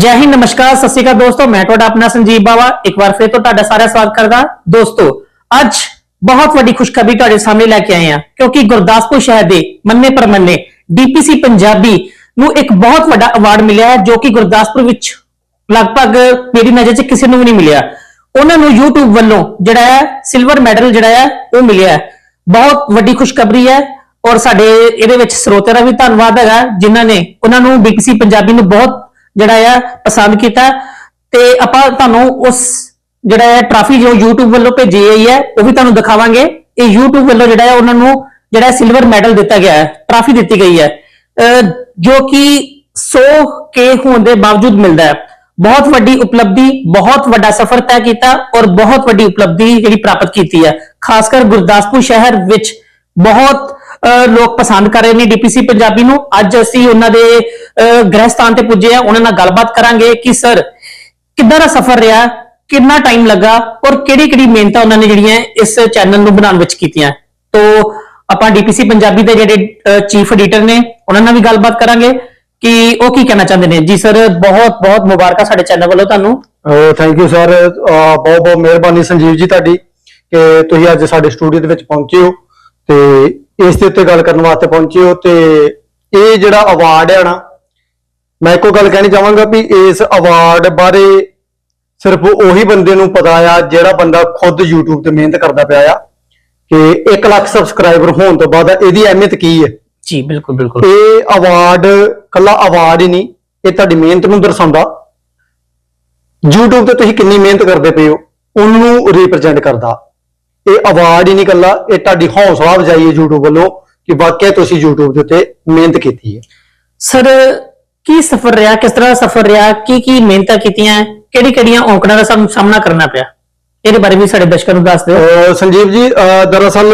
ਜੈ ਹਿੰਦ, ਨਮਸਕਾਰ, ਸਤਿ ਸ਼੍ਰੀ ਅਕਾਲ ਦੋਸਤੋ, ਮੈਂ ਤੁਹਾਡਾ ਆਪਣਾ ਸੰਜੀਵ ਬਾਵਾ। ਇੱਕ ਵਾਰ ਫਿਰ ਤੋਂ ਤੁਹਾਡਾ ਸਾਰਿਆਂ ਸਵਾਗਤ ਕਰਦਾ। ਦੋਸਤੋ, ਅੱਜ ਬਹੁਤ ਵੱਡੀ ਖੁਸ਼ਖਬਰੀ ਤੁਹਾਡੇ ਸਾਹਮਣੇ ਲੈ ਕੇ ਆਏ ਹਾਂ, ਕਿਉਂਕਿ ਗੁਰਦਾਸਪੁਰ ਸ਼ਹਿਰ ਦੇ ਮੰਨੇ ਪਰਮੰਨੇ ਡੀਪੀਸੀ ਪੰਜਾਬੀ ਨੂੰ ਇੱਕ ਬਹੁਤ ਵੱਡਾ ਅਵਾਰਡ ਮਿਲਿਆ ਹੈ, ਜੋ ਕਿ ਗੁਰਦਾਸਪੁਰ ਵਿੱਚ ਲਗਭਗ ਮੇਰੀ ਨਜ਼ਰ 'ਚ ਕਿਸੇ ਨੂੰ ਵੀ ਨਹੀਂ ਮਿਲਿਆ। ਉਹਨਾਂ ਨੂੰ YouTube ਵੱਲੋਂ ਜਿਹੜਾ ਹੈ ਸਿਲਵਰ ਮੈਡਲ ਜਿਹੜਾ ਹੈ, ਉਹ ਮਿਲਿਆ ਹੈ। ਬਹੁਤ ਵੱਡੀ ਖੁਸ਼ਖਬਰੀ ਹੈ ਔਰ ਸਾਡੇ ਇਹਦੇ ਵਿੱਚ ਸਰੋਤਿਆਂ ਦਾ ਵੀ ਧੰਨਵਾਦ ਹੈਗਾ, ਜਿਨ੍ਹਾਂ ਨੇ ਉਹਨਾਂ ਨੂੰ ਡੀਪੀਸੀ ਪੰਜਾਬੀ ਨੂੰ ਬਹੁਤ ਜਿਹੜਾ ਆ ਪਸੰਦ ਕੀਤਾ ਤੇ ਆਪਾਂ ਤੁਹਾਨੂੰ ਉਸ ਜਿਹੜਾ ਹੈ ਟਰਾਫੀ ਜੋ YouTube ਵੱਲੋਂ ਭੇਜੀ ਗਈ ਹੈ ਉਹ ਵੀ ਤੁਹਾਨੂੰ ਦਿਖਾਵਾਂਗੇ। ਇਹ YouTube ਵੱਲੋਂ ਜਿਹੜਾ ਹੈ ਉਹਨਾਂ ਨੂੰ ਜਿਹੜਾ ਸਿਲਵਰ ਮੈਡਲ ਦਿੱਤਾ ਗਿਆ ਹੈ ਟਰਾਫੀ ਦਿੱਤੀ ਗਈ ਹੈ। ਅਹ ਜੋ ਕਿ 100 ਕੇ ਹੋਣ ਦੇ ਬਾਵਜੂਦ ਮਿਲਦਾ ਹੈ। ਬਹੁਤ ਵੱਡੀ ਉਪਲਬਧੀ, ਬਹੁਤ ਵੱਡਾ ਸਫ਼ਰ ਤੈਅ ਕੀਤਾ ਔਰ ਬਹੁਤ ਵੱਡੀ ਉਪਲਬਧੀ ਜਿਹੜੀ ਪ੍ਰਾਪਤ ਕੀਤੀ ਹੈ। ਖਾਸ ਕਰ ਗੁਰਦਾਸਪੁਰ ਸ਼ਹਿਰ ਵਿੱਚ ਬਹੁਤ ਲੋਕ ਪਸੰਦ ਕਰ ਰਹੇ ਨੇ ਡੀਪੀਸੀ ਪੰਜਾਬੀ ਨੂੰ। ਅੱਜ ਅਸੀਂ ਉਹਨਾਂ ਦੇ ਗ੍ਰਹਿ ਸਥਾਨ ਤੇ ਪੁੱਜੇ ਆ ਉਹਨਾਂ ਨਾਲ ਗੱਲਬਾਤ ਕਰਾਂਗੇ ਕਿ, ਸਰ, ਕਿੱਦਾਂ ਦਾ ਸਫ਼ਰ ਰਿਹਾ? ਕਿੰਨਾ ਟਾਈਮ ਲੱਗਾ? ਔਰ ਕਿਹੜੀ ਕਿਹੜੀ ਮਿਹਨਤਾਂ ਉਹਨਾਂ ਨੇ ਜਿਹੜੀਆਂ ਇਸ ਚੈਨਲ ਨੂੰ ਬਣਾਉਣ ਵਿੱਚ ਕੀਤੀਆਂ? ਤੋ, ਆਪਾਂ ਡੀਪੀਸੀ ਪੰਜਾਬੀ ਦੇ ਜਿਹੜੇ ਚੀਫ ਐਡੀਟਰ ਨੇ, ਉਹਨਾਂ ਨਾਲ ਵੀ ਗੱਲਬਾਤ ਕਰਾਂਗੇ ਕਿ ਉਹ ਕੀ ਕਹਿਣਾ ਚਾਹੁੰਦੇ ਨੇ। ਜੀ, ਸਰ ਬਹੁਤ ਬਹੁਤ ਮੁਬਾਰਕਾਂ ਸਾਡੇ ਚੈਨਲ ਵੱਲੋਂ ਤੁਹਾਨੂੰ। ਥੈਂਕ ਯੂ ਸਰ ਬਹੁਤ ਬਹੁਤ ਮਿਹਰਬਾਨੀ ਸੰਜੀਵ ਜੀ ਤੁਹਾਡੀ ਕਿ ਤੁਸੀਂ ਅੱਜ ਸਾਡੇ ਸਟੂਡੀਓ ਦੇ ਵਿੱਚ ਪਹੁੰਚੇ ਹੋ ਤੇ ਇਸ ਦੇ ਉੱਤੇ ਗੱਲ ਕਰਨ ਵਾਸਤੇ ਪਹੁੰਚੇ ਹੋ ਤੇ ਇਹ ਜਿਹੜਾ ਅਵਾਰਡ ਹੈ ਨਾ ਮੈਂ ਇੱਕੋ ਗੱਲ ਕਹਿਣੀ ਚਾਹਾਂਗਾ ਵੀ ਇਸ ਅਵਾਰਡ ਬਾਰੇ ਸਿਰਫ ਉਹੀ ਬੰਦੇ ਨੂੰ ਪਤਾ ਆ ਜਿਹੜਾ ਬੰਦਾ ਖੁਦ YouTube ਤੇ ਮਿਹਨਤ ਕਰਦਾ ਪਿਆ ਆ ਕਿ 1 ਲੱਖ ਸਬਸਕ੍ਰਾਈਬਰ ਹੋਣ ਤੋਂ ਬਾਅਦ ਇਹਦੀ ਅਹਿਮੀਅਤ ਕੀ ਹੈ। ਜੀ ਬਿਲਕੁਲ ਬਿਲਕੁਲ। ਇਹ ਅਵਾਰਡ ਕੱਲਾ ਅਵਾਰਡ ਹੀ ਨਹੀਂ ਇਹ ਤੁਹਾਡੀ ਮਿਹਨਤ ਨੂੰ ਦਰਸਾਉਂਦਾ। YouTube ਤੇ ਤੁਸੀਂ ਕਿੰਨੀ ਮਿਹਨਤ ਕਰਦੇ ਪਏ ਹੋ ਉਹਨੂੰ ਰਿਪਰੈਜ਼ੈਂਟ ਕਰਦਾ। ਇਹ ਅਵਾਰਡ ਹੀ ਨਹੀਂ ਕੱਲਾ ਇਹ ਤੁਹਾਡੀ ਹੌਸਲਾ ਅਫਜ਼ਾਈ ਹੈ YouTube ਵੱਲੋਂ ਕਿ ਵਾਕਿਆ ਤੁਸੀਂ YouTube ਦੇ ਉੱਤੇ ਮਿਹਨਤ ਕੀਤੀ ਹੈ। ਸਰ ਕੀ ਸਫ਼ਰ ਰਿਹਾ ਕਿਸ ਤਰ੍ਹਾਂ ਸਫ਼ਰ ਰਿਹਾ ਕੀ ਕੀ ਮਿਹਨਤਾਂ ਕੀਤੀਆਂ ਕਿਹੜੀ ਕਿਹੜੀਆਂ ਔਕੜਾਂ ਦਾ ਸਾਨੂੰ ਸਾਹਮਣਾ ਕਰਨਾ ਪਿਆ? ਇਹਦੇ ਬਾਰੇ ਵੀ ਸਾਡੇ ਦਰਸ਼ਕਾਂ ਨੂੰ ਦੱਸ ਦਿਓ। ਸੰਜੀਵ ਜੀ ਦਰਅਸਲ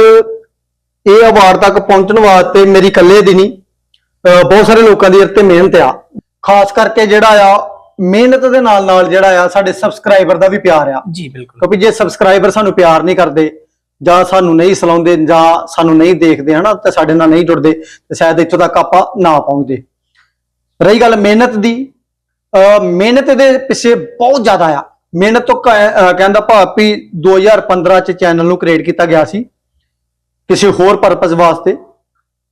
ਇਹ ਅਵਾਰਡ ਤੱਕ ਪਹੁੰਚਣ ਵਾਸਤੇ ਮੇਰੀ ਇਕੱਲੇ ਦੀ ਨਹੀਂ ਬਹੁਤ ਸਾਰੇ ਲੋਕਾਂ ਦੀ ਤੇ ਮਿਹਨਤ ਆ। ਖਾਸ ਕਰਕੇ ਜਿਹੜਾ ਆ ਮਿਹਨਤ ਦੇ ਨਾਲ ਨਾਲ ਜਿਹੜਾ ਆ ਸਾਡੇ ਸਬਸਕ੍ਰਾਈਬਰ ਦਾ ਵੀ ਪਿਆਰ ਆ। ਜੀ ਬਿਲਕੁਲ। ਕਿਉਂਕਿ ਜੇ ਸਬਸਕ੍ਰਾਈਬਰ ਸਾਨੂੰ ਪਿਆਰ ਨਹੀਂ ਕਰਦੇ ਜਾਂ ਸਾਨੂੰ ਨਹੀਂ ਸਲਾਉਂਦੇ ਜਾਂ ਸਾਨੂੰ ਨਹੀਂ ਦੇਖਦੇ, ਹਨਾ, ਤੇ ਸਾਡੇ ਨਾਲ ਨਹੀਂ ਜੁੜਦੇ, ਤੇ ਸ਼ਾਇਦ ਇੱਥੋਂ ਤੱਕ ਆਪਾਂ ਨਾ ਪਹੁੰਚਦੇ। ਰਹੀ ਗੱਲ ਮਿਹਨਤ ਦੀ, ਅਹ ਮਿਹਨਤ ਦੇ ਪਿੱਛੇ ਬਹੁਤ ਜ਼ਿਆਦਾ ਆ। ਮਿਹਨਤ ਤੋਂ ਕਹਿੰਦਾ ਅਹ ਕਹਿਣ ਦਾ ਭਾਵ 2015 ਚ ਚੈਨਲ ਨੂੰ ਕ੍ਰੀਏਟ ਕੀਤਾ ਗਿਆ ਸੀ, ਕਿਸੇ ਹੋਰ ਪਰਪਸ ਵਾਸਤੇ।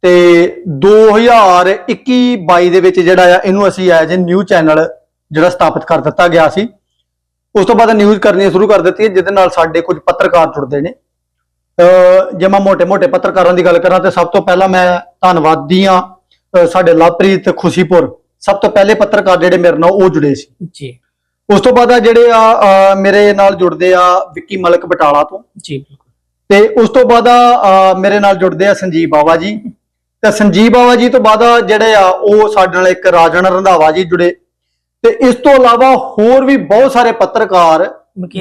ਤੇ 2021 22 ਦੇ ਵਿੱਚ ਜਿਹੜਾ ਆ, ਇਹਨੂੰ ਅਸੀਂ ਐਜ਼ ਅ ਨਿਊ ਚੈਨਲ ਜਿਹੜਾ ਸਥਾਪਿਤ ਕਰ ਦਿੱਤਾ ਗਿਆ ਸੀ, ਉਸ ਤੋਂ ਬਾਅਦ ਨਿਊਜ਼ ਕਰਨੀਆਂ ਸ਼ੁਰੂ ਕਰ ਦਿੱਤੀ ਹੈ ਜਿਹਦੇ ਨਾਲ ਸਾਡੇ ਕੁਝ ਪੱਤਰਕਾਰ ਜੁੜਦੇ ਨੇ। ਜੇ ਮੈਂ ਮੋٹے-ਮੋٹے ਪੱਤਰਕਾਰਾਂ ਦੀ ਗੱਲ ਕਰਾਂ ਤੇ ਸਭ ਤੋਂ ਪਹਿਲਾਂ ਮੈਂ ਧੰਨਵਾਦੀ ਆ ਸਾਡੇ ਲਵਪ੍ਰੀਤ ਖੁਸ਼ੀਪੁਰ। ਸਭ ਤੋਂ ਪਹਿਲੇ ਪੱਤਰਕਾਰ ਜਿਹੜੇ ਮੇਰੇ ਨਾਲ ਉਹ ਜੁੜੇ ਸੀ। ਜੀ। ਉਸ ਤੋਂ ਬਾਅਦ ਆ ਜਿਹੜੇ ਆ ਮੇਰੇ ਨਾਲ ਜੁੜਦੇ ਆ ਵਿੱਕੀ ਮਲਕ ਬਟਾਲਾ ਤੋਂ। ਜੀ ਤੇ ਉਸ ਤੋਂ ਬਾਅਦ ਆ ਮੇਰੇ ਨਾਲ ਜੁੜਦੇ ਆ ਸੰਜੀਵ ਬਾਵਾ ਜੀ। ਤੇ ਸੰਜੀਵ ਬਾਵਾ ਜੀ ਤੋਂ ਬਾਅਦ ਜਿਹੜੇ ਆ ਉਹ ਸਾਡੇ ਨਾਲ ਇੱਕ ਰਾਜਨ ਰੰਧਾਵਾ ਜੀ ਜੁੜੇ। ਤੇ ਇਸ ਤੋਂ ਇਲਾਵਾ ਹੋਰ ਵੀ ਬਹੁਤ ਸਾਰੇ ਪੱਤਰਕਾਰ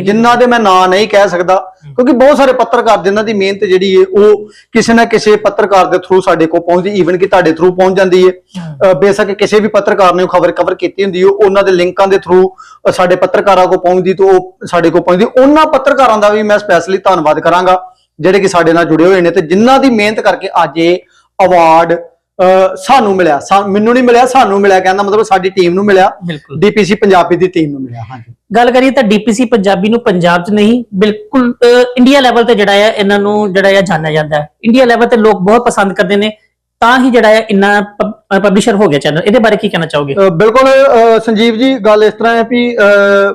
ਜਿਨ੍ਹਾਂ ਦੇ। ਮੈਂ ਨਾਂ ਨਹੀਂ ਕਹਿ ਸਕਦਾ ਕਿਉਂਕਿ ਬਹੁਤ ਸਾਰੇ ਪੱਤਰਕਾਰ ਜਿਨ੍ਹਾਂ ਦੀ ਮਿਹਨਤ ਜਿਹੜੀ ਹੈ ਉਹ ਕਿਸੇ ਨਾ ਕਿਸੇ ਪੱਤਰਕਾਰ ਦੇ ਥਰੂ ਸਾਡੇ ਕੋਲ ਪਹੁੰਚਦੀ ਈਵਨ ਕਿ ਤੁਹਾਡੇ ਥਰੂ ਪਹੁੰਚ ਜਾਂਦੀ ਹੈ। ਬੇਸ਼ੱਕ ਕਿਸੇ ਵੀ ਪੱਤਰਕਾਰ ਨੇ ਖਬਰ ਕਵਰ ਕੀਤੀ ਹੁੰਦੀ ਹੈ ਉਹਨਾਂ ਦੇ ਲਿੰਕਾਂ ਦੇ ਥਰੂ ਸਾਡੇ ਪੱਤਰਕਾਰਾਂ ਕੋਲ ਪਹੁੰਚਦੀ ਤੋਂ ਉਹ ਸਾਡੇ ਕੋਲ ਪਹੁੰਚਦੀ। ਉਹਨਾਂ ਪੱਤਰਕਾਰਾਂ ਦਾ ਵੀ ਮੈਂ ਸਪੈਸ਼ਲੀ ਧੰਨਵਾਦ ਕਰਾਂਗਾ ਜਿਹੜੇ ਕਿ ਸਾਡੇ ਨਾਲ ਜੁੜੇ ਹੋਏ ਨੇ ਤੇ ਜਿਨ੍ਹਾਂ ਦੀ ਮਿਹਨਤ ਕਰਕੇ ਅੱਜ ਇਹ ਅਵਾਰਡ ਸਾਨੂੰ ਮਿਲਿਆ ਮੈਨੂੰ ਨਹੀਂ ਮਿਲਿਆ ਸਾਨੂੰ ਮਿਲਿਆ ਕਹਿੰਦਾ ਮਤਲਬ ਸਾਡੀ ਟੀਮ ਨੂੰ ਮਿਲਿਆ। ਡੀਪੀਸੀ ਪੰਜਾਬੀ ਦੀ ਟੀਮ ਨੂੰ ਮਿਲਿਆ ਹਾਂਜੀ। ਗੱਲ ਕਰੀਏ ਤਾਂ ਡੀਪੀਸੀ ਪੰਜਾਬੀ ਨੂੰ ਪੰਜਾਬ 'ਚ ਨਹੀਂ ਬਿਲਕੁਲ ਇੰਡੀਆ ਲੈਵਲ ਤੇ ਜਿਹੜਾ ਹੈ ਇਹਨਾਂ ਨੂੰ ਜਿਹੜਾ ਹੈ ਜਾਣਿਆ ਜਾਂਦਾ। ਹੈ ਇੰਡੀਆ ਲੈਵਲ ਤੇ ਲੋਕ ਬਹੁਤ ਪਸੰਦ ਕਰਦੇ ਨੇ ਤਾਂ ਹੀ ਜਿਹੜਾ ਹੈ ਇੰਨਾ ਪਬਲਿਸ਼ਰ ਹੋ ਗਿਆ ਚੈਨਲ ਇਹਦੇ ਬਾਰੇ ਕੀ ਕਹਿਣਾ ਚਾਹੋਗੇ? ਬਿਲਕੁਲ ਸੰਜੀਵ ਜੀ ਗੱਲ ਇਸ ਤਰ੍ਹਾਂ ਹੈ ਵੀ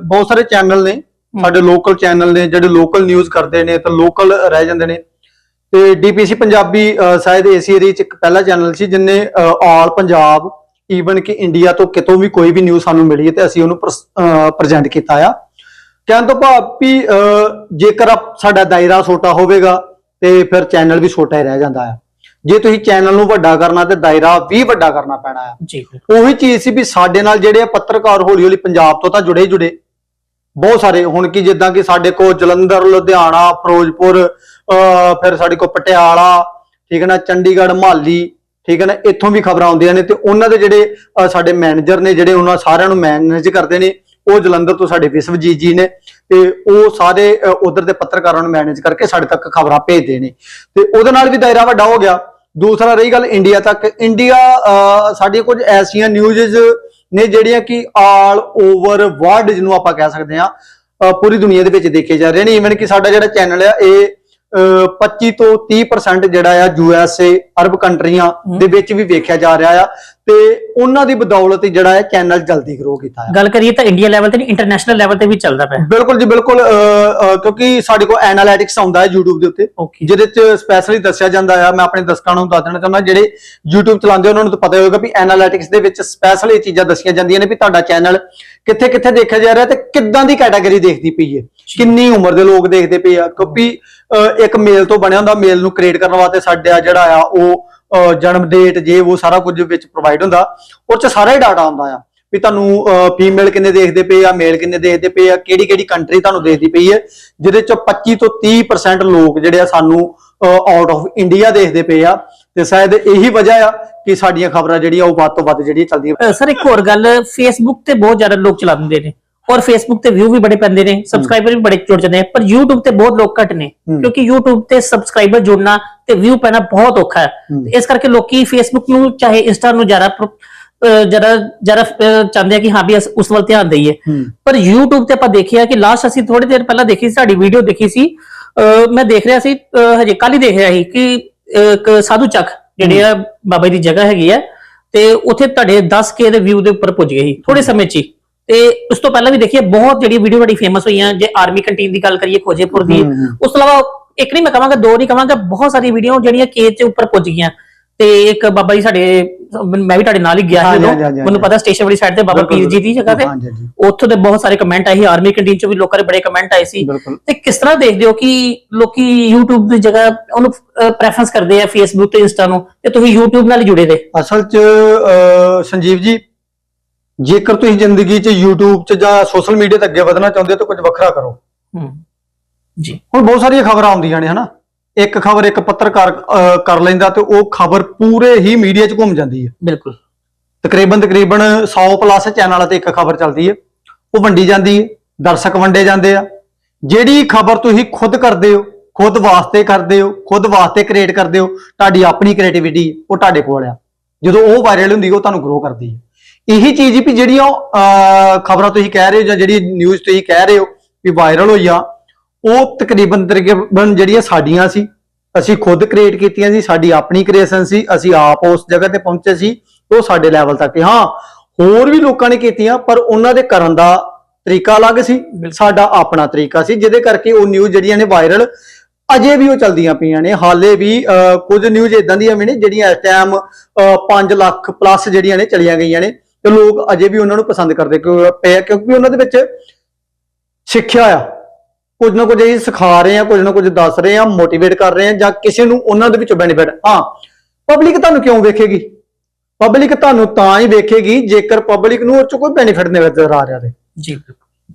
ਬਹੁਤ ਸਾਰੇ ਚੈਨਲ ਨੇ ਸਾਡੇ ਲੋਕਲ ਚੈਨਲ ਨੇ ਜਿਹੜੇ ਲੋਕਲ ਨਿਊਜ਼ ਕਰਦੇ ਨੇ ਤਾਂ ਲੋਕਲ ਰਹਿ ਜਾਂਦੇ ਨੇ। ਤੇ ਡੀਪੀਸੀ ਪੰਜਾਬੀ ਸ਼ਾਇਦ ਇਸ ਏਰੀਆ 'ਚ ਇੱਕ ਪਹਿਲਾ ਚੈਨਲ ਸੀ ਜਿਨੇ ਆਲ ਪੰਜਾਬ ਈਵਨ ਕਿ ਇੰਡੀਆ ਤੋਂ ਕਿਤੋਂ ਵੀ ਕੋਈ ਵੀ ਨਿਊਜ਼ ਸਾਨੂੰ ਮਿਲੀ ਤੇ ਅਸੀਂ ਉਹਨੂੰ ਪ੍ਰੈਜ਼ੈਂਟ ਕੀਤਾ ਆ। ਕਹਿਣ ਤੋਂ ਭਾਵ ਵੀ ਜੇਕਰ ਸਾਡਾ ਦਾਇਰਾ ਛੋਟਾ ਹੋਵੇਗਾ ਤੇ ਫਿਰ ਚੈਨਲ ਵੀ ਛੋਟਾ ਹੀ ਰਹਿ ਜਾਂਦਾ ਆ। ਜੇ ਤੁਸੀਂ ਚੈਨਲ ਨੂੰ ਵੱਡਾ ਕਰਨਾ ਤੇ ਦਾਇਰਾ ਵੀ ਵੱਡਾ ਕਰਨਾ ਪੈਣਾ ਆ। ਜੀ ਉਹੀ ਚੀਜ਼ ਸੀ ਵੀ ਸਾਡੇ ਨਾਲ ਜਿਹੜੇ ਪੱਤਰਕਾਰ ਹੌਲੀ ਹੌਲੀ ਪੰਜਾਬ ਤੋਂ ਤਾਂ ਜੁੜੇ ਜੁੜੇ। ਬਹੁਤ ਸਾਰੇ ਹੁਣ ਕੀ ਜਿੱਦਾਂ ਕਿ ਸਾਡੇ ਕੋਲ ਜਲੰਧਰ ਲੁਧਿਆਣਾ ਫਿਰੋਜ਼ਪੁਰ ਫਿਰ ਸਾਡੇ ਕੋਲ ਪਟਿਆਲਾ, ਠੀਕ ਹੈ ਨਾ, ਚੰਡੀਗੜ੍ਹ, ਮਹਾਲੀ, ਠੀਕ ਹੈ ਨਾ, ਇੱਥੋਂ ਵੀ ਖਬਰਾਂ ਆਉਂਦੀਆਂ ਨੇ ਤੇ ਉਹਨਾਂ ਦੇ ਜਿਹੜੇ ਸਾਡੇ ਮੈਨੇਜਰ ਨੇ ਜਿਹੜੇ ਉਹਨਾਂ ਸਾਰਿਆਂ ਨੂੰ ਮੈਨੇਜ ਕਰਦੇ ਨੇ, ਉਹ ਜਲੰਧਰ ਤੋਂ ਸਾਡੇ ਵਿਸ਼ਵਜੀਤ ਜੀ ਨੇ ਤੇ ਉਹ ਸਾਰੇ ਉਧਰ ਦੇ ਪੱਤਰਕਾਰਾਂ ਨੂੰ ਮੈਨੇਜ ਕਰਕੇ ਸਾਡੇ ਤੱਕ ਖਬਰਾਂ ਭੇਜਦੇ ਨੇ। ਤੇ ਉਹਦੇ ਨਾਲ ਵੀ ਦਾਇਰਾ ਵੱਡਾ ਹੋ ਗਿਆ। ਦੂਸਰਾ ਰਹੀ ਗੱਲ ਇੰਡੀਆ ਤੱਕ। ਇੰਡੀਆ ਸਾਡੀਆਂ ਕੁਝ ਐਸੀਆਂ ਨਿਊਜ਼ਸ ਨੇ ਜਿਹੜੀਆਂ ਕਿ ਆਲ ਓਵਰ ਵਰਲਡ ਜਿਹਨੂੰ ਆਪਾਂ ਕਹਿ ਸਕਦੇ ਆ ਪੂਰੀ ਦੁਨੀਆ ਦੇ ਵਿੱਚ ਦੇਖੇ ਜਾ ਰਹੇ ਨੇ। ਇਵਨ ਕਿ ਸਾਡਾ ਜਿਹੜਾ ਚੈਨਲ ਆ, ਇਹ 25 ਤੋਂ 30% ਜਿਹੜਾ ਆ ਯੂ ਐਸ ਏ ਅਰਬ ਕੰਟਰੀਆਂ ਦੇ ਵਿੱਚ ਵੀ ਵੇਖਿਆ ਜਾ ਰਿਹਾ ਆ। ਤੇ ਉਹਨਾਂ ਦੀ ਬਦੌਲਤ ਹੀ ਜਿਹੜਾ ਹੈ ਚੈਨਲ ਜਲਦੀ ਗਰੋ ਕੀਤਾ ਗੱਲ ਕਰੀਏ ਤਾਂ ਇੰਡੀਆ ਲੈਵਲ ਤੇ ਨਹੀਂ ਇੰਟਰਨੈਸ਼ਨਲ ਲੈਵਲ ਤੇ ਵੀ ਚੱਲਦਾ ਪਿਆ। ਬਿਲਕੁਲ ਜੀ ਬਿਲਕੁਲ ਕਿਉਂਕਿ ਸਾਡੇ ਕੋਲ ਐਨਾਲਿਟਿਕਸ ਆਉਂਦਾ ਹੈ YouTube ਦੇ ਉੱਤੇ ਜਿਹਦੇ ਚ ਸਪੈਸ਼ਲੀ ਦੱਸਿਆ ਜਾਂਦਾ ਆ। ਮੈਂ ਆਪਣੇ ਦਰਸ਼ਕਾਂ ਨੂੰ ਦੱਸ ਦੇਣਾ ਚਾਹੁੰਦਾ ਜਿਹੜੇ YouTube ਚਲਾਉਂਦੇ ਉਹਨਾਂ ਨੂੰ ਤਾਂ ਪਤਾ ਹੋਵੇਗਾ ਵੀ ਐਨਾਲਿਟਿਕਸ ਦੇ ਵਿੱਚ ਸਪੈਸ਼ਲ ਇਹ ਚੀਜ਼ਾਂ ਦੱਸੀਆਂ ਜਾਂਦੀਆਂ ਨੇ ਵੀ ਤੁਹਾਡਾ ਚੈਨਲ ਕਿੱਥੇ ਕਿੱਥੇ ਦੇਖਿਆ ਜਾ ਰਿਹਾ ਤੇ ਕਿੱਦਾਂ ਦੀ ਕੈਟਾਗਰੀ ਦੇਖਦੀ ਪਈ ਹੈ। ਕਿੰਨੀ ਉਮਰ ਦੇ ਲੋਕ ਦੇਖਦੇ ਪਏ ਆ ਕਿਉਂਕਿ ਇੱਕ ਮੇਲ ਤੋਂ ਬਣਿਆ ਹੁੰਦਾ ਮੇਲ ਨੂੰ ਕ੍ਰੀਏਟ ਕਰਨ ਵਾਸਤੇ ਸਾਡਾ ਜਿਹੜਾ ਆ ਉਹ ਜਨਮ ਡੇਟ ਜੇ ਉਹ ਸਾਰਾ ਕੁਝ ਵਿੱਚ ਪ੍ਰੋਵਾਈਡ ਹੁੰਦਾ, ਉਹ ਚ ਸਾਰਾ ਹੀ ਡਾਟਾ ਆਉਂਦਾ ਆ। ਵੀ ਤੁਹਾਨੂੰ ਫੀਮੇਲ ਕਿੰਨੇ ਦੇਖਦੇ ਪਏ ਆ ਮੇਲ ਕਿੰਨੇ ਦੇਖਦੇ ਪਏ ਆ ਕਿਹੜੀ ਕਿਹੜੀ ਕੰਟਰੀ ਤੁਹਾਨੂੰ ਦੇਖਦੀ ਪਈ ਹੈ, ਜਿਹਦੇ 'ਚੋਂ 25 ਤੋਂ 30% ਲੋਕ ਜਿਹੜੇ ਆ ਸਾਨੂੰ ਆਊਟ ਆਫ ਇੰਡੀਆ ਦੇਖਦੇ ਪਏ ਆ। ਤੇ ਸ਼ਾਇਦ ਇਹੀ ਵਜ੍ਹਾ ਆ ਕਿ ਸਾਡੀਆਂ ਖਬਰਾਂ ਜਿਹੜੀਆਂ ਉਹ ਵੱਧ ਤੋਂ ਵੱਧ ਜਿਹੜੀਆਂ ਚੱਲਦੀਆਂ। ਸਰ ਇੱਕ ਹੋਰ ਗੱਲ ਫੇਸਬੁੱਕ ਤੇ ਬਹੁਤ ਜ਼ਿਆਦਾ ਲੋਕ ਚਲਾਉਂਦੇ ਨੇ। ਔਰ ਫੇਸਬੁੱਕ ਤੇ ਵਿਊ ਵੀ ਬੜੇ ਪੈਂਦੇ ਨੇ ਸਬਸਕ੍ਰਾਈਬਰ ਵੀ ਬੜੇ ਜੁੜ ਜਾਂਦੇ ਨੇ ਪਰ YouTube ਤੇ ਬਹੁਤ ਲੋਕ ਘੱਟ ਨੇ। ਕਿਉਂਕਿ YouTube ਤੇ ਸਬਸਕ੍ਰਾਈਬਰ ਜੁੜਨਾ ਤੇ ਵਿਊ ਪੈਣਾ ਬਹੁਤ ਔਖਾ ਹੈ। ਇਸ ਕਰਕੇ ਲੋਕੀ ਫੇਸਬੁੱਕ ਨੂੰ ਚਾਹੇ ਇੰਸਟਾ ਨੂੰ ਜ਼ਿਆਦਾ ਜ਼ਿਆਦਾ ਅਹ ਚਾਹੁੰਦੇ ਆ ਕਿ ਹਾਂ ਵੀ ਉਸ ਵੱਲ ਧਿਆਨ ਦਈਏ। ਪਰ YouTube ਤੇ ਆਪਾਂ ਦੇਖਿਆ ਕਿ ਲਾਸਟ ਅਸੀਂ ਥੋੜੀ ਦੇਰ ਪਹਿਲਾਂ ਦੇਖੀ ਸੀ ਸਾਡੀ ਵੀਡੀਓ ਦੇਖੀ ਸੀ। ਮੈਂ ਦੇਖ ਰਿਹਾ ਸੀ ਹਜੇ ਕੱਲ ਹੀ ਦੇਖ ਰਿਹਾ ਸੀ ਕਿ ਇੱਕ ਸਾਧੂ ਚੱਕ ਜਿਹੜੇ ਆ ਬਾਬਾ ਜੀ ਦੀ ਜਗ੍ਹਾ ਹੈਗੀ ਆ ਤੇ ਉੱਥੇ ਤੁਹਾਡੇ 10k ਦੇ ਵਿਊ ਦੇ ਉੱਪਰ ਪੁੱਜ ਸੀ ਥੋੜੇ ਸਮੇਂ 'ਚ ਹੀ। ਤੇ ਉਸ ਤੋਂ ਪਹਿਲਾਂ ਵੀ ਦੇਖੀਏ ਬਹੁਤ ਜਿਹੜੀ ਵੀਡੀਓ ਬੜੀ ਫੇਮਸ ਹੋਈਆਂ ਜੇ ਆਰਮੀ ਕੰਟੀਨ ਦੀ ਗੱਲ ਕਰੀਏ ਖੋਜੇਪੁਰ ਦੀ। ਉਸ ਤੋਂ ਇਲਾਵਾ ਇੱਕ ਨਹੀਂ ਮੈਂ ਕਹਾਂਗਾ ਦੋ ਨਹੀਂ ਕਹਾਂਗਾ ਬਹੁਤ ਸਾਰੀ ਵੀਡੀਓ ਜਿਹੜੀਆਂ ਕੇ ਦੇ ਉੱਪਰ ਪੁੱਜ ਗਈਆਂ। ਤੇ ਇੱਕ ਬਾਬਾ ਜੀ ਸਾਡੇ ਮੈਂ ਵੀ ਤੁਹਾਡੇ ਨਾਲ ਹੀ ਗਿਆ ਸੀ ਮੈਨੂੰ ਪਤਾ ਸਟੇਸ਼ਨ ਵਾਲੀ ਸਾਈਡ ਤੇ ਬਾਬਾ ਪੀਰ ਜੀ ਦੀ ਜਗ੍ਹਾ ਤੇ। ਉੱਥੋਂ ਦੇ ਬਹੁਤ ਸਾਰੇ ਕਮੈਂਟ ਆਏ ਸੀ ਆਰਮੀ ਕੰਟੀਨ ਚੋਂ ਵੀ ਲੋਕਾਂ ਦੇ ਬੜੇ ਕਮੈਂਟ ਆਏ ਸੀ। ਤੇ ਕਿਸ ਤਰ੍ਹਾਂ ਦੇਖਦੇ ਹੋ ਕਿ ਲੋਕੀ YouTube ਦੀ ਜਗ੍ਹਾ ਉਹਨੂੰ ਪ੍ਰੈਫਰੈਂਸ ਕਰਦੇ ਆ Facebook ਤੇ Insta ਨੂੰ ਤੇ ਤੁਸੀਂ YouTube ਨਾਲ ਹੀ ਜੁੜੇ ਦੇ ਅਸਲ 'ਚ ਸੰਜੀਵ ਜੀ ਜੇਕਰ ਤੁਸੀਂ ਜ਼ਿੰਦਗੀ 'ਚ YouTube 'ਚ ਜਾਂ ਸੋਸ਼ਲ ਮੀਡੀਆ ਤੇ ਅੱਗੇ ਵਧਣਾ ਚਾਹੁੰਦੇ ਹੋ ਤਾਂ ਕੁਝ ਵੱਖਰਾ ਕਰੋ। ਹੂੰ ਜੀ। ਹੁਣ ਬਹੁਤ ਸਾਰੀਆਂ ਖਬਰਾਂ ਆਉਂਦੀਆਂ ਨੇ ਹਨਾ? ਇੱਕ ਖਬਰ ਇੱਕ ਪੱਤਰਕਾਰ ਕਰ ਲੈਂਦਾ ਤੇ ਉਹ ਖਬਰ ਪੂਰੇ ਹੀ ਮੀਡੀਆ 'ਚ ਘੁੰਮ ਜਾਂਦੀ ਹੈ। ਬਿਲਕੁਲ। ਤਕਰੀਬਨ ਤਕਰੀਬਨ 100 ਪਲੱਸ ਚੈਨਲਾਂ ਤੇ ਇੱਕ ਖਬਰ ਚੱਲਦੀ ਹੈ। ਉਹ ਵੰਡੀ ਜਾਂਦੀ ਹੈ ਦਰਸ਼ਕ ਵੰਡੇ ਜਾਂਦੇ ਆ। ਜਿਹੜੀ ਖਬਰ ਤੁਸੀਂ ਖੁਦ ਕਰਦੇ ਹੋ ਖੁਦ ਵਾਸਤੇ ਕਰਦੇ ਹੋ ਖੁਦ ਵਾਸਤੇ ਕ੍ਰੀਏਟ ਕਰਦੇ ਹੋ ਤੁਹਾਡੀ ਆਪਣੀ ਕ੍ਰੀਏਟੀਵਿਟੀ ਉਹ ਤੁਹਾਡੇ ਕੋਲ ਆ। ਜਦੋਂ ਉਹ ਵਾਇਰਲ ਹੁੰਦੀ ਉਹ ਤੁਹਾਨੂੰ ਗਰੋ ਕਰਦੀ ਹੈ। ਇਹੀ ਚੀਜ਼ ਹੀ ਵੀ ਜਿਹੜੀਆਂ ਖਬਰਾਂ ਤੁਸੀਂ ਕਹਿ ਰਹੇ ਹੋ ਜਾਂ ਜਿਹੜੀ ਨਿਊਜ਼ ਤੁਸੀਂ ਕਹਿ ਰਹੇ ਹੋ ਵੀ ਵਾਇਰਲ ਹੋਈ ਆ, ਉਹ ਤਕਰੀਬਨ ਤਕਰੀਬਨ ਜਿਹੜੀਆਂ ਸਾਡੀਆਂ ਸੀ, ਅਸੀਂ ਖੁਦ ਕ੍ਰੀਏਟ ਕੀਤੀਆਂ ਸੀ, ਸਾਡੀ ਆਪਣੀ ਕ੍ਰੀਏਸ਼ਨ ਸੀ, ਅਸੀਂ ਆਪ ਉਸ ਜਗ੍ਹਾ ਤੇ ਪਹੁੰਚੇ ਸੀ, ਉਹ ਸਾਡੇ ਲੈਵਲ ਤੱਕ ਹਾਂ, ਹੋਰ ਵੀ ਲੋਕਾਂ ਨੇ ਕੀਤੀਆਂ, ਪਰ ਉਹਨਾਂ ਦੇ ਕਰਨ ਦਾ ਤਰੀਕਾ ਅਲੱਗ ਸੀ, ਸਾਡਾ ਆਪਣਾ ਤਰੀਕਾ ਸੀ, ਜਿਹਦੇ ਕਰਕੇ ਉਹ ਨਿਊਜ਼ ਜਿਹੜੀਆਂ ਨੇ ਵਾਇਰਲ ਅਜੇ ਵੀ ਉਹ ਚਲਦੀਆਂ ਪਈਆਂ ਨੇ। ਹਾਲੇ ਵੀ ਕੁਝ ਨਿਊਜ਼ ਇਦਾਂ ਦੀਆਂ ਵੀ ਨੇ, ਜਿਹੜੀਆਂ ਇਸ ਟਾਈਮ 5 ਲੱਖ ਪਲੱਸ ਜਿਹੜੀਆਂ ਨੇ, ਚਲੀਆਂ ਗਈਆਂ ਨੇ। ਤੇ ਲੋਕ ਅਜੇ ਵੀ ਉਹਨਾਂ ਨੂੰ ਪਸੰਦ ਕਰਦੇ ਪਏ ਆ ਕਿਉਂਕਿ ਉਹਨਾਂ ਦੇ ਵਿੱਚ ਸਿੱਖਿਆ ਆ। ਕੁਝ ਨਾ ਕੁਝ ਇਹ ਸਿਖਾ ਰਹੇ ਆ ਕੁਝ ਨਾ ਕੁਝ ਦੱਸ ਰਹੇ ਆ ਮੋਟੀਵੇਟ ਕਰ ਰਹੇ ਆ ਜਾਂ ਕਿਸੇ ਨੂੰ ਉਹਨਾਂ ਦੇ ਵਿੱਚੋਂ ਬੈਨੀਫਿਟ ਹਾਂ ਪਬਲਿਕ ਤੁਹਾਨੂੰ ਕਿਉਂ ਵੇਖੇਗੀ? ਪਬਲਿਕ ਤੁਹਾਨੂੰ ਤਾਂ ਹੀ ਵੇਖੇਗੀ ਜੇਕਰ ਪਬਲਿਕ ਨੂੰ ਉਹ ਚੋਂ ਕੋਈ ਬੈਨੀਫਿਟ ਨਜ਼ਰ ਆ ਰਿਹਾ ਤੇ। ਜੀ।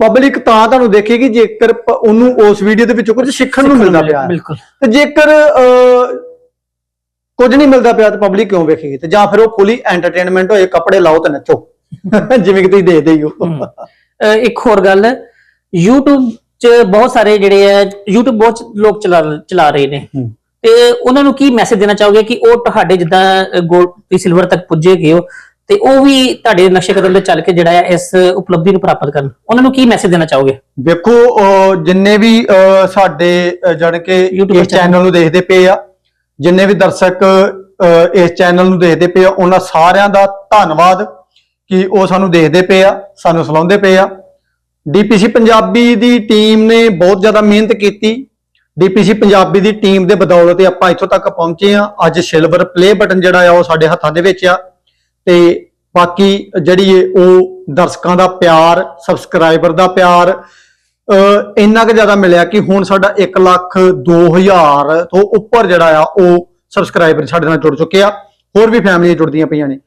ਪਬਲਿਕ ਤਾਂ ਤੁਹਾਨੂੰ ਦੇਖੇਗੀ ਜੇਕਰ ਉਹਨੂੰ ਉਸ ਵੀਡੀਓ ਦੇ ਵਿੱਚੋਂ ਕੁਝ ਸਿੱਖਣ ਨੂੰ ਮਿਲਦਾ ਪਿਆ। ਤੇ ਜੇਕਰ ਕੁਝ ਨਹੀਂ ਮਿਲਦਾ ਪਿਆ ਤਾਂ ਪਬਲਿਕ ਕਿਉਂ ਵੇਖੇਗੀ? ਤੇ ਜਾਂ ਫਿਰ ਉਹ ਫੁੱਲੀ ਐਂਟਰਟੇਨਮੈਂਟ ਹੋਏ ਕੱਪੜੇ ਲਾਓ ਤੇ ਨੱਚੋ। ਜਿਵੇਂ ਕਿ ਤੁਸੀਂ ਦੇਖਦੇ ਹੀ ਹੋ। ਹਮ। ਅਹ ਇੱਕ ਹੋਰ ਗੱਲ YouTube 'ਚ ਬਹੁਤ ਸਾਰੇ ਜਿਹੜੇ ਆ YouTube ਬਹੁਤ ਲੋਕ ਚਲਾ ਚਲਾ ਰਹੇ ਨੇ। ਤੇ ਉਹਨਾਂ ਨੂੰ ਕੀ ਮੈਸੇਜ ਦੇਣਾ ਚਾਹੋਗੇ ਕਿ ਉਹ ਤੁਹਾਡੇ ਜਿੱਦਾਂ 골ਡ ਤੇ ਸਿਲਵਰ ਤੱਕ ਪੁੱਜੇ ਗਏ ਹੋ ਤੇ ਉਹ ਵੀ ਤੁਹਾਡੇ ਨਕਸ਼ੇ ਕਦਮ ਤੇ ਚੱਲ ਕੇ ਜਿਹੜਾ ਹੈ ਇਸ ਉਪਲਬਧੀ ਨੂੰ ਪ੍ਰਾਪਤ ਕਰਨ? ਉਹਨਾਂ ਨੂੰ ਕੀ ਮੈਸੇਜ ਦੇਣਾ ਚਾਹੋਗੇ? ਵੇਖੋ ਅਹ, ਜਿੰਨੇ ਵੀ ਅਹ, ਸਾਡੇ ਜਾਣੀ ਕਿ YouTube ਇਸ ਚੈਨਲ ਨੂੰ ਦੇਖਦੇ ਪਏ ਆ ਜਿੰਨੇ ਵੀ ਦਰਸ਼ਕ ਇਸ ਚੈਨਲ ਨੂੰ ਦੇਖਦੇ ਪਏ ਆ, ਉਹਨਾਂ ਸਾਰਿਆਂ ਦਾ ਧੰਨਵਾਦ ਕਿ ਉਹ ਸਾਨੂੰ ਦੇਖਦੇ ਪਏ ਆ, ਸਾਨੂੰ ਸਲਾਉਂਦੇ ਪਏ ਆ। ਡੀਪੀਸੀ ਪੰਜਾਬੀ ਦੀ ਟੀਮ ਨੇ ਬਹੁਤ ਜ਼ਿਆਦਾ ਮਿਹਨਤ ਕੀਤੀ। ਡੀਪੀਸੀ ਪੰਜਾਬੀ ਦੀ ਟੀਮ ਦੇ ਬਦੌਲਤ ਆਪਾਂ ਇੱਥੋਂ ਤੱਕ ਪਹੁੰਚੇ ਆ। ਅੱਜ ਸਿਲਵਰ ਪਲੇ ਬਟਨ ਜਿਹੜਾ ਆ, ਉਹ ਸਾਡੇ ਹੱਥਾਂ ਦੇ ਵਿੱਚ ਆ। ਤੇ ਬਾਕੀ ਜਿਹੜੀ ਏ ਉਹ ਦਰਸ਼ਕਾਂ ਦਾ ਪਿਆਰ ਸਬਸਕ੍ਰਾਈਬਰ ਦਾ ਪਿਆਰ ਇੰਨਾ ਕੁ ਜ਼ਿਆਦਾ ਮਿਲਿਆ ਕਿ ਹੁਣ ਸਾਡਾ 1 ਲੱਖ 2000 ਤੋਂ ਉੱਪਰ ਜਿਹੜਾ ਆ ਉਹ ਸਬਸਕ੍ਰਾਈਬਰ ਸਾਡੇ ਨਾਲ ਜੁੜ ਚੁੱਕੇ ਆ। ਹੋਰ ਵੀ ਫੈਮਲੀਆਂ ਜੁੜਦੀਆਂ ਪਈਆਂ ਨੇ।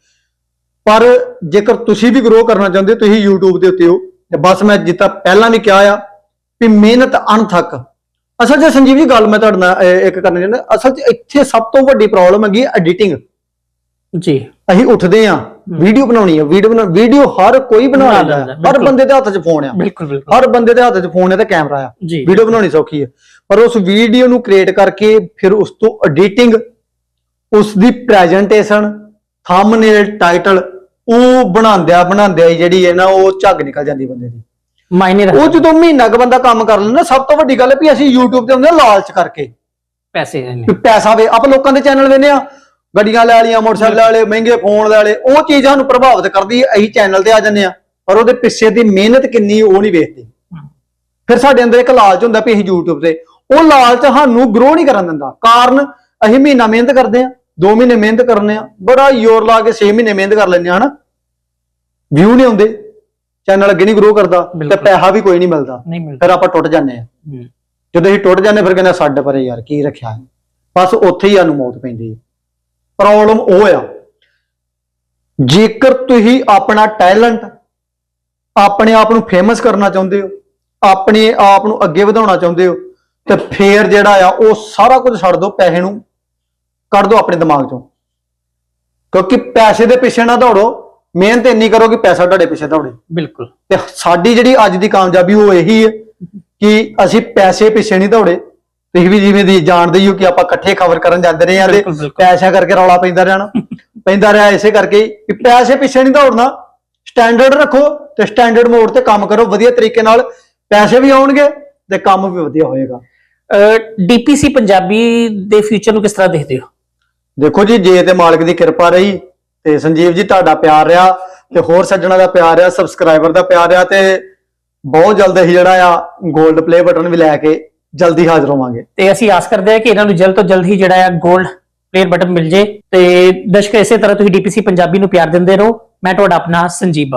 ਪਰ ਜੇਕਰ ਤੁਸੀਂ ਵੀ ਗਰੋ ਕਰਨਾ ਚਾਹੁੰਦੇ ਹੋ, ਤੁਸੀਂ YouTube ਦੇ ਉੱਤੇ ਹੋ। ਬਸ ਮੈਂ ਜਿੱਤਾ ਪਹਿਲਾਂ ਵੀ ਕਿਹਾ ਆ ਵੀ ਮਿਹਨਤ ਅਣਥੱਕ। ਅਸਲ 'ਚ ਸੰਜੀਵ ਜੀ, ਗੱਲ ਮੈਂ ਤੁਹਾਡੇ ਨਾਲ ਇੱਕ ਕਰਨਾ ਚਾਹੁੰਦਾ। ਅਸਲ 'ਚ ਇੱਥੇ ਸਭ ਤੋਂ ਵੱਡੀ ਪ੍ਰੋਬਲਮ ਹੈਗੀ ਐਡੀਟਿੰਗ ਜੀ। ਅਸੀਂ ਉੱਠਦੇ ਆ ਵੀਡੀਓ ਬਣਾਉਣੀ ਆ ਵੀਡੀਓ ਬਣਾ ਵੀਡੀਓ ਹਰ ਕੋਈ ਬਣਾ ਬਣਾ ਲੈਂਦਾ ਲੈਂਦਾ, ਹੈ। ਹਰ ਬਿਲਕੁਲ। ਬੰਦੇ ਦੇ ਹੱਥ 'ਚ ਫੋਨ ਆ। ਬਿਲਕੁਲ ਬਿਲਕੁਲ। ਹਰ ਬੰਦੇ ਦੇ ਹੱਥ 'ਚ ਫੋਨ ਹੈ ਤੇ ਕੈਮਰਾ ਆ। ਜੀ ਵੀਡੀਓ ਬਣਾਉਣੀ ਸੌਖੀ ਹੈ ਪਰ ਉਸ ਵੀਡੀਓ ਨੂੰ ਕ੍ਰੀਏਟ ਕਰਕੇ ਫਿਰ ਉਸ ਤੋਂ ਐਡੀਟਿੰਗ ਉਸ ਦੀ ਪ੍ਰੈਜੈਂਟੇਸ਼ਨ ਥੰਬਨੇਲ ਟਾਈਟਲ ਉਹ ਬਣਾਉਂਦਿਆ ਬਣਾਉਂਦਿਆ ਹੀ ਜਿਹੜੀ ਹੈ ਨਾ ਉਹ ਝੱਗ ਨਿਕਲ ਜਾਂਦੀ ਬੰਦੇ ਦੀ। ਮਾਇਨੇ ਉਹ ਰੱਖ ਜਦੋਂ ਮਹੀਨਾ ਕੁ ਬੰਦਾ ਕੰਮ ਕਰ ਲੈਂਦਾ ਸਭ ਤੋਂ ਵੱਡੀ ਗੱਲ ਹੈ ਵੀ ਅਸੀਂ YouTube ਤੇ ਹੁੰਦੇ ਹਾਂ ਲਾਲਚ ਕਰਕੇ। ਪੈਸੇ ਨੇ ਵੀ ਪੈਸਾ ਵੇ ਆਪਾਂ ਲੋਕਾਂ ਦੇ ਚੈਨਲ ਵੇਨੇ ਆ ਗੱਡੀਆਂ ਲੈ ਲਈਆਂ ਮੋਟਰਸਾਈਕਲ ਲੈ ਲਏ ਮਹਿੰਗੇ ਫੋਨ ਲੈ ਲਏ ਉਹ ਚੀਜ਼ ਸਾਨੂੰ ਪ੍ਰਭਾਵਿਤ ਕਰਦੀ ਹੈ ਅਸੀਂ ਚੈਨਲ ਤੇ ਆ ਜੰਨੇ ਆ ਪਰ ਉਹਦੇ ਪਿੱਛੇ ਦੀ ਮਿਹਨਤ ਕਿੰਨੀ ਉਹ ਨਹੀਂ ਵੇਖਦੇ। ਫਿਰ ਸਾਡੇ ਅੰਦਰ ਇੱਕ ਲਾਲਚ ਹੁੰਦਾ ਵੀ ਅਸੀਂ YouTube ਤੇ ਉਹ ਲਾਲਚ ਸਾਨੂੰ ਗਰੋ ਨਹੀਂ ਕਰਨ ਦਿੰਦਾ ਕਾਰਨ ਅਸੀਂ ਮਹੀਨਾ ਮਿਹਨਤ ਕਰਦੇ ਆ 2 ਮਹੀਨੇ ਮਿਹਨਤ ਕਰਨੇ ਆ ਬੜਾ ਜ਼ੋਰ ਲਾ ਕੇ 6 ਮਹੀਨੇ ਮਿਹਨਤ ਕਰ ਲੈਂਦੇ ਆ ਹਨਾ? ਵਿਊ ਨਹੀਂ ਆਉਂਦੇ ਚੈਨਲ ਅੱਗੇ ਨਹੀਂ ਗਰੋ ਕਰਦਾ ਤੇ। ਪੈਸਾ ਵੀ ਕੋਈ ਨਹੀਂ ਮਿਲਦਾ ਫਿਰ ਆਪਾਂ ਟੁੱਟ ਜਾਂਦੇ ਆ। ਜਦੋਂ ਅਸੀਂ ਟੁੱਟ ਜਾਂਦੇ ਫਿਰ ਕਹਿੰਦੇ ਛੱਡ ਪਰੇ ਯਾਰ ਕੀ ਰੱਖਿਆ ਬਸ ਉੱਥੇ ਹੀ ਸਾਨੂੰ ਮੌਤ ਪੈਂਦੀ ਹੈ। ਪ੍ਰੋਬਲਮ ਉਹ ਆ। ਜੇਕਰ ਤੁਸੀਂ ਆਪਣਾ ਟੈਲੈਂਟ ਆਪਣੇ ਆਪ ਨੂੰ ਫੇਮਸ ਕਰਨਾ ਚਾਹੁੰਦੇ ਹੋ ਆਪਣੇ ਆਪ ਨੂੰ ਅੱਗੇ ਵਧਾਉਣਾ ਚਾਹੁੰਦੇ ਹੋ ਤੇ ਫੇਰ ਜਿਹੜਾ ਆ ਉਹ ਸਾਰਾ ਕੁਝ ਛੱਡ ਦਿਓ ਪੈਸੇ ਨੂੰ ਕੱਢ ਦਿਓ ਆਪਣੇ ਦਿਮਾਗ ਚੋਂ। ਕਿਉਂਕਿ ਪੈਸੇ ਦੇ ਪਿੱਛੇ ਨਾ ਦੌੜੋ ਮਿਹਨਤ ਇੰਨੀ ਕਰੋ ਕਿ ਪੈਸਾ ਤੁਹਾਡੇ ਪਿੱਛੇ ਦੌੜੇ। ਬਿਲਕੁਲ। ਤੇ ਸਾਡੀ ਜਿਹੜੀ ਅੱਜ ਦੀ ਕਾਮਯਾਬੀ ਉਹ ਇਹੀ ਹੈ ਕਿ ਅਸੀਂ ਪੈਸੇ ਪਿੱਛੇ ਨਹੀਂ ਦੌੜੇ ਤੁਸੀਂ ਵੀ ਜਿਵੇਂ ਦੀ ਜਾਣਦੇ ਹੀ ਹੋ ਕਿ ਆਪਾਂ ਇਕੱਠੇ ਖਬਰ ਕਰਨ ਜਾਂਦੇ ਰਹੇ ਆ ਤੇ ਬਿਲਕੁਲ, ਬਿਲਕੁਲ। ਪੈਸਿਆਂ ਕਰਕੇ ਰੌਲਾ ਪੈਂਦਾ ਰਹਿਣਾ। ਪੈਂਦਾ ਰਿਹਾ ਇਸੇ ਕਰਕੇ ਹੀ ਕਿ ਪੈਸੇ ਪਿੱਛੇ ਨਹੀਂ ਦੌੜਨਾ। ਸਟੈਂਡਰਡ ਰੱਖੋ ਤੇ ਸਟੈਂਡਰਡ ਮੋਡ ਤੇ ਕੰਮ ਕਰੋ। ਵਧੀਆ ਤਰੀਕੇ ਨਾਲ ਪੈਸੇ ਵੀ ਆਉਣਗੇ ਤੇ ਕੰਮ ਵੀ ਵਧੀਆ ਹੋਏਗਾ। ਡੀਪੀਸੀ ਪੰਜਾਬੀ ਦੇ ਫਿਊਚਰ ਨੂੰ ਕਿਸ ਤਰ੍ਹਾਂ ਦੇਖਦੇ ਹੋ? ਦੇਖੋ ਜੀ ਜੇ ਤੇ ਮਾਲਕ ਦੀ ਕਿਰਪਾ ਰਹੀ ਤੇ ਸੰਜੀਵ ਜੀ ਤੁਹਾਡਾ ਪਿਆਰ ਰਿਹਾ ਤੇ ਹੋਰ ਸੱਜਣਾ ਦਾ ਪਿਆਰ ਰਿਹਾ ਸਬਸਕ੍ਰਾਈਬਰ ਦਾ ਪਿਆਰ ਰਿਹਾ ਤੇ ਬਹੁਤ ਜਲਦ ਅਸੀਂ ਜਿਹੜਾ ਆ 골ਡ ਪਲੇ ਬਟਨ ਵੀ ਲੈ ਕੇ ਜਲਦੀ ਹਾਜ਼ਰ ਹੋਵਾਂਗੇ। ਤੇ ਅਸੀਂ ਆਸ ਕਰਦੇ ਹਾਂ ਕਿ ਇਹਨਾਂ ਨੂੰ ਜਲਦ ਤੋਂ ਜਲਦ ਹੀ ਜਿਹੜਾ ਆ 골ਡ ਪਲੇਅਰ ਬਟਨ ਮਿਲ ਜੇ ਤੇ ਦਰਸ਼ਕ ਇਸੇ ਤਰ੍ਹਾਂ ਤੁਸੀਂ ਡੀਪੀਸੀ ਪੰਜਾਬੀ ਨੂੰ ਪਿਆਰ ਦਿੰਦੇ ਰਹੋ। ਮੈਂ ਤੁਹਾਡਾ ਆਪਣਾ ਸੰਜੀਵ